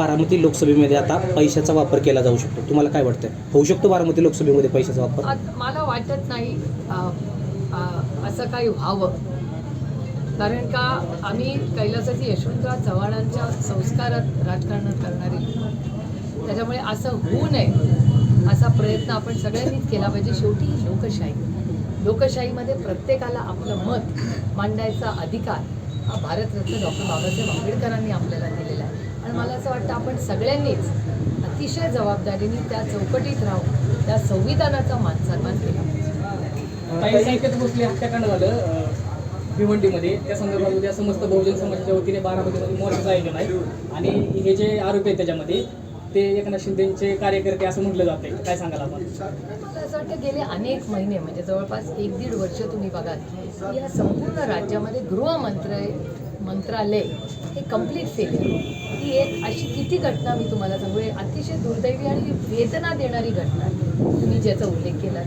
बारामती लोकसभेमध्ये आता पैशाचा वापर केला जाऊ शकतो. तुम्हाला काय वाटतं होऊ शकतो बारामती लोकसभेमध्ये पैशाचा वापर? आत- मला वाटत नाही. असं काही व्हावं. कारण का आम्ही कैलासाची यशवंतराव चव्हाणांच्या संस्कारात राजकारण करणारे. लोक. त्याच्यामुळे असं होऊ नये असा प्रयत्न आपण सगळ्यांनीच केला पाहिजे. शेवटी ही लोकशाही. लोकशाहीमध्ये प्रत्येकाला आपलं मत मांडायचा अधिकार हा भारतरत्न डॉक्टर बाबासाहेब आंबेडकरांनी आपल्याला दिलेला आहे. आणि मला असं वाटतं आपण सगळ्यांनीच अतिशय जबाबदारीने त्या चौकटीत राहून त्या संविधानाचा मान सन्मान केला. भोसले हत्याकांड झालं भिवंडीमध्ये. त्या संदर्भात उद्या समस्त बहुजन समाजाच्या वतीने बारामतीमध्ये मोर्चाचं आयोजन आहे. आणि हे जे आरोपी आहेत त्याच्यामध्ये ते एकनाथ शिंदेचे कार्यकर्ते असं म्हटलं जाते काय सांगाल आपण? मला असं वाटतं गेले अनेक महिने म्हणजे जवळपास एक दीड वर्ष तुम्ही बघाल या संपूर्ण राज्यामध्ये गृहमंत्रालय मंत्रालय हे कंप्लीट फेलियर ही एक अशी किती घटना मी तुम्हाला सांगू? अतिशय दुर्दैवी आणि वेदना देणारी घटना आहे. तुम्ही ज्याचा उल्लेख केला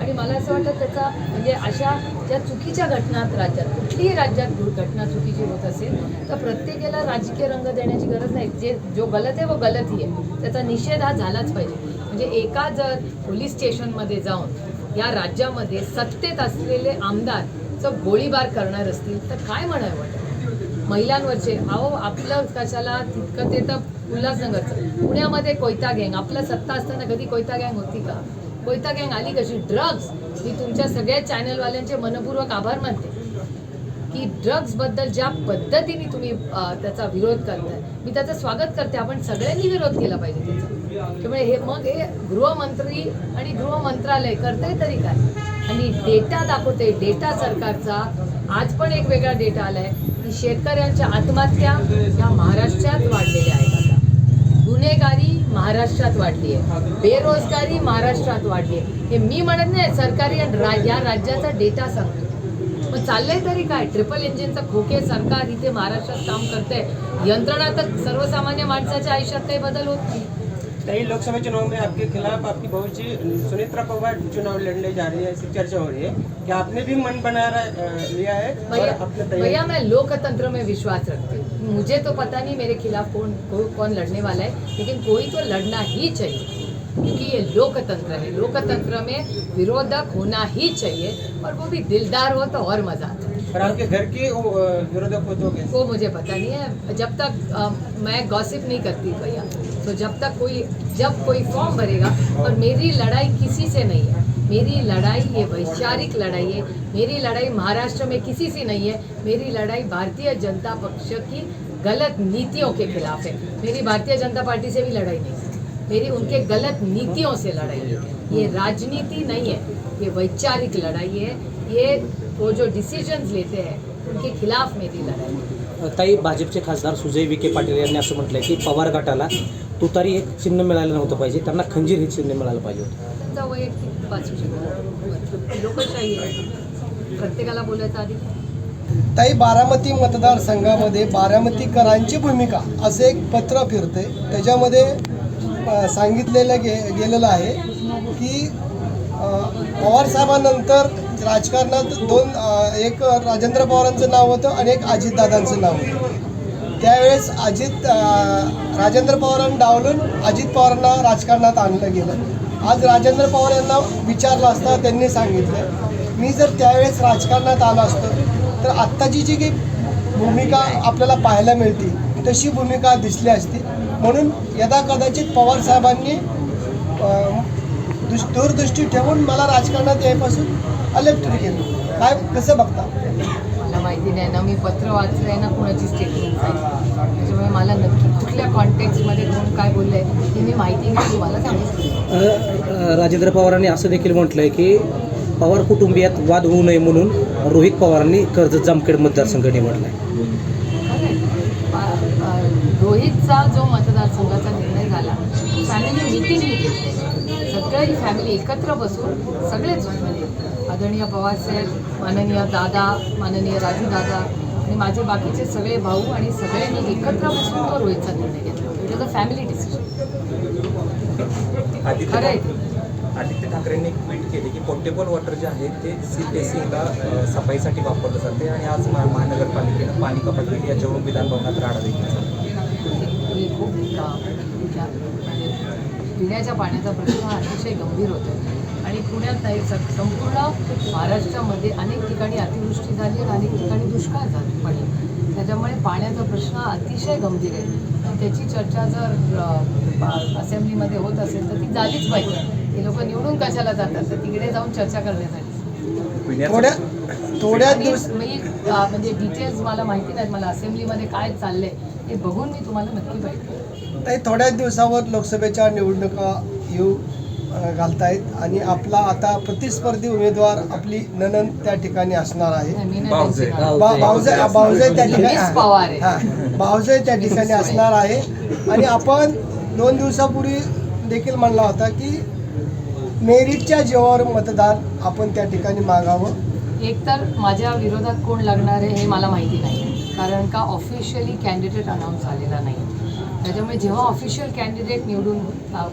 आणि मला असं वाटतं त्याचा म्हणजे अशा ज्या चुकीच्या घटनात राज्यात कुठलीही राज्यात घटना चुकीची होत असेल तर प्रत्येकाला राजकीय रंग देण्याची गरज नाही. जे जो गलत आहे व गलत ही आहे. त्याचा निषेध हा झालाच पाहिजे. म्हणजे एका जर पोलीस स्टेशनमध्ये जाऊन या राज्यामध्ये सत्तेत असलेले आमदार जर गोळीबार करणार असतील तर काय म्हणावं? वाटतं महिलांवरचे. अहो आपलं कशाला तितकं ते तर उल्हासनगरचं. पुण्यामध्ये कोयता गँग आपलं सत्ता असताना कधी कोयता गँग होती का? कोयता गँग आली कशी? ड्रग्ज. मी तुमच्या सगळ्या चॅनलवाल्यांचे मनपूर्वक आभार मानते. की ड्रग्जबद्दल ज्या पद्धतीने तुम्ही त्याचा विरोध करताय मी त्याचं स्वागत करते. आपण सगळ्यांनी विरोध केला पाहिजे त्याचा. त्यामुळे हे मग हे गृहमंत्री आणि गृह मंत्रालय करतंय तरी काय? आणि डेटा दाखवते डेटा सरकारचा आज पण एक वेगळा डेटा आलाय की शेतकऱ्यांच्या आत्महत्या ह्या महाराष्ट्रात वाढलेल्या आहेत आता. गुन्हेगारी महाराष्ट्रात वाढली आहे. बेरोजगारी महाराष्ट्रात वाढली आहे. हे मी म्हणत नाही सरकारी या राज्याचा डेटा सांगतो. मग चाललंय तरी काय? ट्रिपल इंजिनचं खोके सरकार इथे महाराष्ट्रात काम करतंय. यंत्रणा तर सर्वसामान्य माणसाच्या आयुष्यात काही बदल होत नाही. कई लोकसभा चुनाव में आपके खिलाफ आपकी बहुत जी सुनेत्रा पवार चुनाव लड़ने जा रही है ऐसी चर्चा हो रही है। कि आपने भी मन बना रहा- लिया है? भैया मैं लोकतंत्र में विश्वास रखती हूँ। मुझे तो पता नहीं मेरे खिलाफ कौन कौन लड़ने वाला है लेकिन कोई तो लड़ना ही चाहिए क्योंकि ये लोकतंत्र है। लोकतंत्र में विरोधक होना ही चाहिए और वो भी दिलदार हो तो और मज़ा आता है। और आपके घर के विरोधक हो तो वो मुझे पता नहीं है। जब तक अ, मैं गॉसिप नहीं करती भैया तो जब तक कोई, जब कोई फॉर्म भरेगा और मेरी लड़ाई किसी से नहीं है। मेरी लड़ाई ये वैचारिक लड़ाई है। मेरी लड़ाई महाराष्ट्र में किसी से नहीं है। मेरी लड़ाई भारतीय जनता पक्ष की गलत नीतियों के खिलाफ है। मेरी भारतीय जनता पार्टी से भी लड़ाई नहीं है मेरी उनके गलत नीतियों से लड़ाई है ये राजनीति नहीं है। ये वैचारिक लड़ाई है। ये, वो जो डिसीजंस लेते हैं, उनके खिलाफ मेरी लड़ाई है। ताई भाजपचे खासदार सुजय विखे पाटील यांनी असं म्हटलंय की पवार गटाला तुतारी एक चिन्ह मिळालं नव्हतं पाहिजे. त्यांना खंजीर हे चिन्ह मिळालं पाहिजे होतं. त्यांचा वैयक्तिक बाजू शकतो लोकशाही आहे. प्रत्येकाला बोलायचा अधिकार ताई बारामती मतदारसंघामध्ये बारामतीकरांची भूमिका असं एक पत्र फिरते. त्याच्यामध्ये अ, सांगितलेलं गे गेलेलं आहे की अ, पवारसाहेबांनंतर राजकारणात दोन अ, एक राजेंद्र पवारांचं नाव होतं आणि एक अजितदादांचं नाव होतं. त्यावेळेस अजित राजेंद्र पवारांना डावलून अजित पवारांना राजकारणात आणलं गेलं. आज राजेंद्र पवार यांना विचारलं असता त्यांनी सांगितलं मी जर त्यावेळेस राजकारणात आलो असतो तर आत्ताची जी काही भूमिका आपल्याला पाहायला मिळते तशी भूमिका दिसली असती. म्हणून यदा कदाचित पवार साहेबांनी दूरदृष्टी ठेवून मला राजकारणात यायपासून अलेप्ट केलं. काय कसं बघता? माहिती नाही ना मी पत्र वाचलं आहे ना कुणाची स्टेटमेंट त्याच्यामुळे मला नक्की कुठल्या कॉन्टेक्स्टमध्ये कोण काय बोललंय हे मी माहिती नाही तुम्हाला सांगितलं राजेंद्र पवारांनी असं देखील म्हटलंय की पवार कुटुंबियात वाद होऊ नये म्हणून रोहित पवारांनी कर्जत जामखेड मतदारसंघ निवडलाय पा- अ, रोहितचा जो मतदारसंघाचा निर्णय झाला फॅमिली मिटिंगनी घेतले सगळी फॅमिली एकत्र बसून सगळेच आदरणीय पवारसाहेब माननीय दादा माननीय राजू दादा आणि माझे बाकीचे सगळे भाऊ आणि सगळ्यांनी एकत्र बसून तो रोहितचा निर्णय घेतला. It was a family decision Aditya खरं आहे. आदित्य ठाकरेंनी ट्विट केली की पोर्टेबल वॉटर जे आहे ते सी बेसिंगला अ, सफाईसाठी वापरलं जाते आणि आज महा- महानगरपालिकेनं पाणी कपात केली याच्यावरून विधानभवनात राडा देखील खूप पिण्याच्या पाण्याचा प्रश्न अतिशय गंभीर होतो आणि पुण्यात नाही संपूर्ण महाराष्ट्रामध्ये अनेक ठिकाणी अतिवृष्टी झाली आणि अनेक ठिकाणी दुष्काळ झाले. पडला त्याच्यामुळे पाण्याचा प्रश्न हा अतिशय गंभीर आहे. आणि त्याची चर्चा जर असेंब्लीमध्ये होत असेल तर ती झालीच पाहिजे. ते लोक निवडून कशाला जातात? तर तिकडे जाऊन चर्चा करण्यासाठी. थोड्या थोड्याच आणि दिवस मी म्हणजे डिटेल्स मला माहिती नाहीत. मला असेंब्लीमध्ये काय चाललंय ते बघून मी तुम्हाला नक्की पाहिजे थोड्याच दिवसावर लोकसभेच्या निवडणुका येऊ. घालतायत. आणि आपला आता प्रतिस्पर्धी उमेदवार आपली ननन त्या ठिकाणी असणार आहे. नाही, मी नाही भाऊजे. त्यांची नावं. बा- भाऊजे भाऊजे त्या ठिकाणी मिस पवार आहे. हा, भाऊजे त्या ठिकाणी असणार आहे. आणि आपण दोन दिवसापूर्वी देखील म्हणला होता की मेरिटच्या जीवावर मतदान आपण त्या ठिकाणी मागावं. एकतर माझ्या विरोधात कोण लागणार आहे हे मला माहिती नाही. कारण का ऑफिशियली कॅन्डिडेट अनाऊन्स झालेला नाही. त्याच्यामुळे जेव्हा ऑफिशियल कॅन्डिडेट निवडून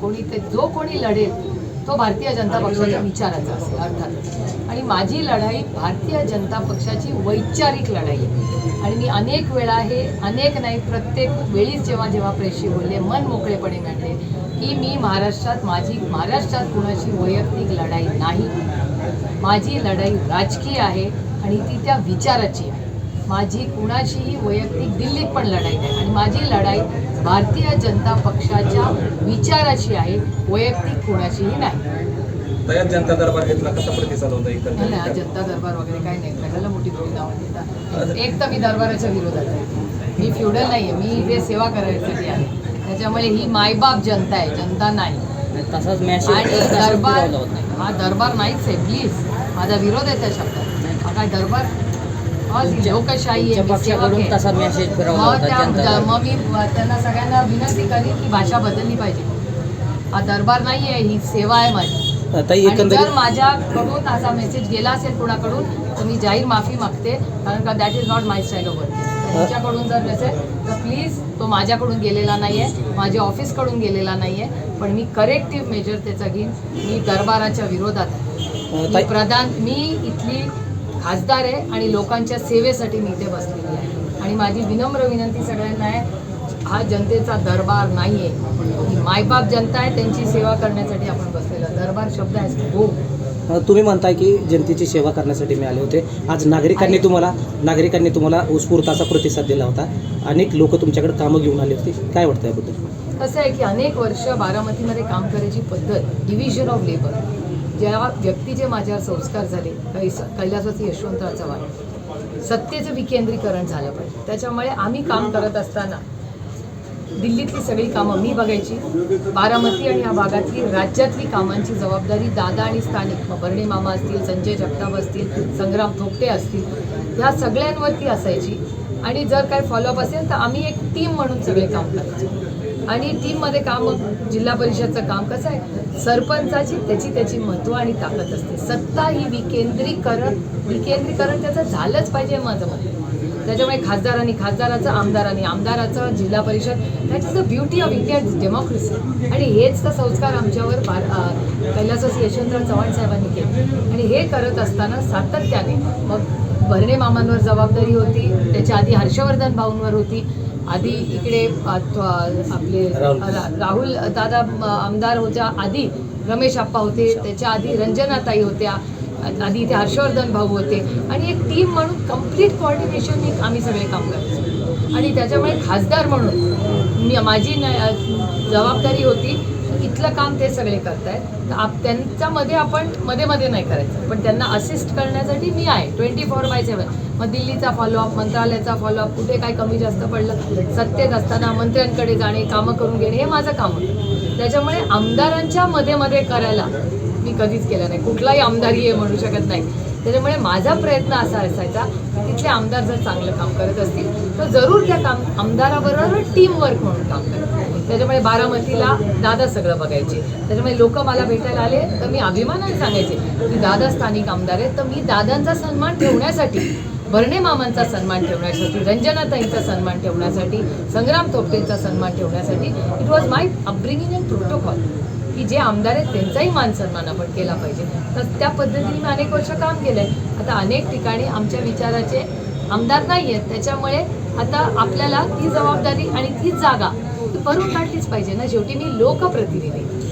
कोणी ते जो कोणी लढेल तो भारतीय जनता पक्षाच्या विचाराचा असेल अर्थात. आणि माझी लढाई भारतीय जनता पक्षाची वैचारिक लढाई आहे. आणि मी अनेक वेळा हे अनेक नाही प्रत्येक वेळीच जेव्हा जेव्हा प्रेशी बोलले मन मोकळेपणे मांडले की मी महाराष्ट्रात माझी महाराष्ट्रात कुणाची वैयक्तिक लढाई नाही. माझी लढाई राजकीय आहे आणि ती त्या विचाराची आहे. माझी कुणाशीही वैयक्तिक दिल्लीत पण लढाई नाही. आणि माझी लढाई भारतीय जनता पक्षाच्या विचाराची आहे वैयक्तिक कुणाशीही नाही. जनता दरबार घेतला कसा प्रतिसाद होता नाही, हा एकंदरीत जनता दरबार वगैरे काही नाही. कशाला मोठी थोडी नावं देतात एक तर मी दरबाराच्या विरोधात आहे. मी फ्युडल नाही आहे मी इथे सेवा करायसाठी आहे. त्याच्यामुळे ही मायबाप जनता आहे जनता नाही. तसाच आणि दरबार हा दरबार नाहीच आहे प्लीज माझा विरोध आहे त्या शब्दात. हा काय दरबार? लोकशाही. तसा मेसेज मग त्या मग मी त्यांना सगळ्यांना विनंती करीन की भाषा बदलली पाहिजे. हा दरबार नाही आहे ही सेवा आहे माझी. जर माझ्याकडून असा मेसेज गेला असेल कुणाकडून तर मी जाहीर माफी मागते कारण का that is not my style of त्यांच्याकडून जर नसेल तर प्लीज तो माझ्याकडून गेलेला नाही आहे माझ्या ऑफिसकडून गेलेला नाही आहे पण मी करेक्टिव्ह मेजर त्याचा घेईन. मी दरबाराच्या विरोधात प्रधान मी इथली खासदार आहे आणि लोकांच्या सेवेसाठी मी इथे बसलेली आहे. आणि माझी विनम्र विनंती सगळ्यांना आहे हा जनतेचा दरबार नाही आहे ही मायबाप जनता आहे त्यांची सेवा करण्यासाठी आपण बसलेला दरबार शब्द आहे हो. तुम्ही म्हणताय की जनतेची सेवा करण्यासाठी मी आले होते. आज नागरिकांनी तुम्हाला नागरिकांनी तुम्हाला उत्स्फूर्त असा प्रतिसाद दिला होता. अनेक लोक तुमच्याकडे कामं घेऊन आले होते. काय वाटतं याबद्दल? कसं आहे की अनेक वर्ष बारामतीमध्ये काम करायची पद्धत डिव्हिजन ऑफ लेबर ज्या व्यक्तीचे माझ्यावर संस्कार झाले कैस कैलासवासी यशवंतराव चव्हाण सत्तेचं विकेंद्रीकरण झालं पाहिजे. त्याच्यामुळे आम्ही काम करत असताना दिल्लीतली सगळी कामं मी बघायची बारामती आणि या भागातली राज्यातली कामांची जबाबदारी दादा आणि स्थानिक मग बर्णे मामा असतील संजय जगताप असतील संग्राम थोपटे असतील ह्या सगळ्यांवरती असायची. आणि जर काय फॉलोअप असेल तर आम्ही एक टीम म्हणून सगळे काम करायचो. आणि टीममध्ये काम जिल्हा परिषदचं काम कसं आहे? सरपंचाची त्याची त्याची महत्त्व आणि ताकद असते. सत्ता ही विकेंद्रीकरण विकेंद्रीकरण त्याचं झालंच पाहिजे माझं मत. त्याच्यामुळे खासदारांनी खासदाराचं आमदारांनी आमदाराचं Zilla Parishad that is the beauty of India democracy आणि हेच तर संस्कार आमच्यावर बार अं, कैलासवासी यशवंतराव चव्हाण साहेबांनी केले. आणि हे करत असताना सातत्याने मग भरणे मामांवर जबाबदारी होती त्याच्या आधी हर्षवर्धन भाऊंवर होती आधी इकडे आपले राहुल. दादा आमदार होत्या. आधी रमेश आप्पा होते. त्याच्या आधी रंजनाताई होत्या. आधी इथे हर्षवर्धन भाऊ होते. आणि एक टीम म्हणून कंप्लीट कॉर्डिनेशनने आम्ही सगळे काम करायचो. आणि त्याच्यामुळे खासदार म्हणून मी माझी न- जबाबदारी होती. इथलं काम ते सगळे करतायत. तर आप त्यांच्यामध्ये आपण मध्ये मध्ये नाही करायचं. पण त्यांना असिस्ट करण्यासाठी मी आहे ट्वेंटी फोर बाय सेवन मग दिल्लीचा फॉलोअप मंत्रालयाचा फॉलोअप कुठे काय कमी जास्त पडलं सत्तेत असताना मंत्र्यांकडे जाणे कामं करून घेणे हे माझं काम होतं. त्याच्यामुळे आमदारांच्या मध्ये मध्ये करायला मी कधीच केलं नाही. कुठलाही आमदारी आहे म्हणू शकत नाही. त्याच्यामुळे माझा प्रयत्न असा असायचा की तिथले आमदार जर चांगलं काम करत असतील तर जरूर त्या काम आमदाराबरोबर टीम वर्क म्हणून काम करतात त्याच्यामुळे बारामतीला दादा सगळं बघायचे. त्याच्यामुळे लोक मला भेटायला आले तर मी अभिमानाने सांगायचे की दादा स्थानिक आमदार आहेत तर मी दादांचा सन्मान ठेवण्यासाठी भरणे मामांचा सन्मान ठेवण्यासाठी रंजनाताईंचा सन्मान ठेवण्यासाठी संग्राम तोपटेंचा सन्मान ठेवण्यासाठी it was my upbringing and protocol की जे आमदार आहेत त्यांचाही मान सन्मान आपण केला पाहिजे. तर त्या पद्धतीने मी अनेक वर्ष काम केलं आहे आता अनेक ठिकाणी आमच्या विचाराचे आमदार नाही आहेत त्याच्यामुळे आता आपल्याला ती जबाबदारी आणि ती जागा करून काढलीच पाहिजे ना. शेवटी मी लोकप्रतिनिधी.